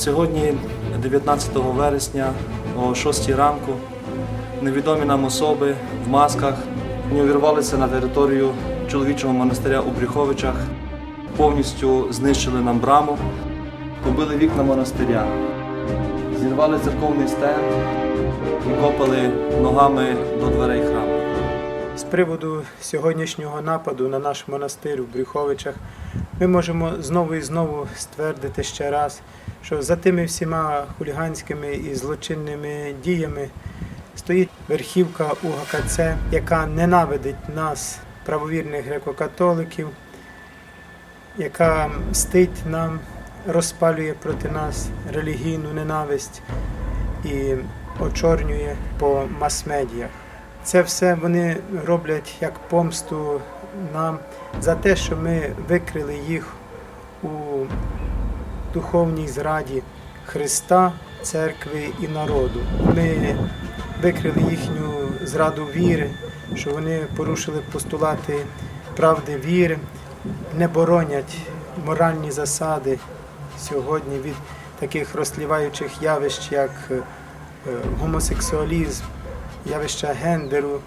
Сьогодні, 19 вересня, о 6 ранку, невідомі нам особи в масках увірвалися на територію чоловічого монастиря у Брюховичах, повністю знищили нам браму, побили вікна монастиря, зірвали церковний стенд і копали ногами до дверей храму. З приводу сьогоднішнього нападу на наш монастир у Брюховичах ми можемо знову і знову ствердити ще раз, що за тими всіма хуліганськими і злочинними діями стоїть верхівка УГКЦ, яка ненавидить нас, правовірних греко-католиків, яка мстить нам, розпалює проти нас релігійну ненависть і очорнює по мас-медіях. Це все вони роблять як помсту нам за те, що ми викрили їх у духовній зраді Христа, церкви і народу. Ми викрили їхню зраду віри, що вони порушили постулати правди віри, не боронять моральні засади сьогодні від таких розсліваючих явищ, як е, гомосексуалізм, явища гендеру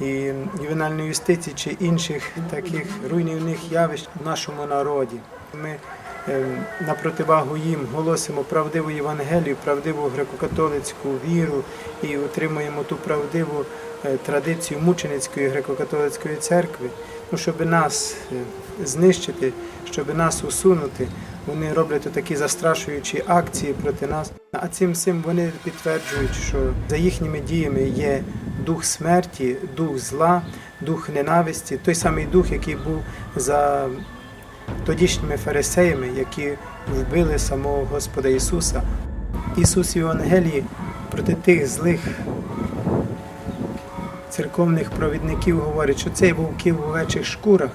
і ювенальної юстиції чи інших таких руйнівних явищ в нашому народі. Ми е, на противагу їм голосимо правдиву Євангелію, правдиву греко-католицьку віру і утримуємо ту правдиву е, традицію мученицької греко-католицької церкви. Ну, щоб нас е, знищити, щоб нас усунути, вони роблять такі застрашуючі акції проти нас. А цим всім вони підтверджують, що за їхніми діями є дух смерті, дух зла, дух ненависті, той самий дух, який був за тодішніми фарисеями, які вбили самого Господа Ісуса. Ісус в Євангелії проти тих злих церковних провідників говорить, що цей вовки в овечих шкурах,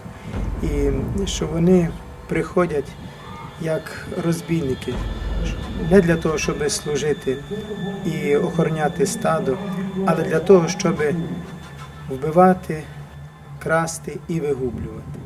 і що вони приходять як розбійники, не для того, щоб служити і охороняти стадо, але для того, щоб вбивати, красти і вигублювати.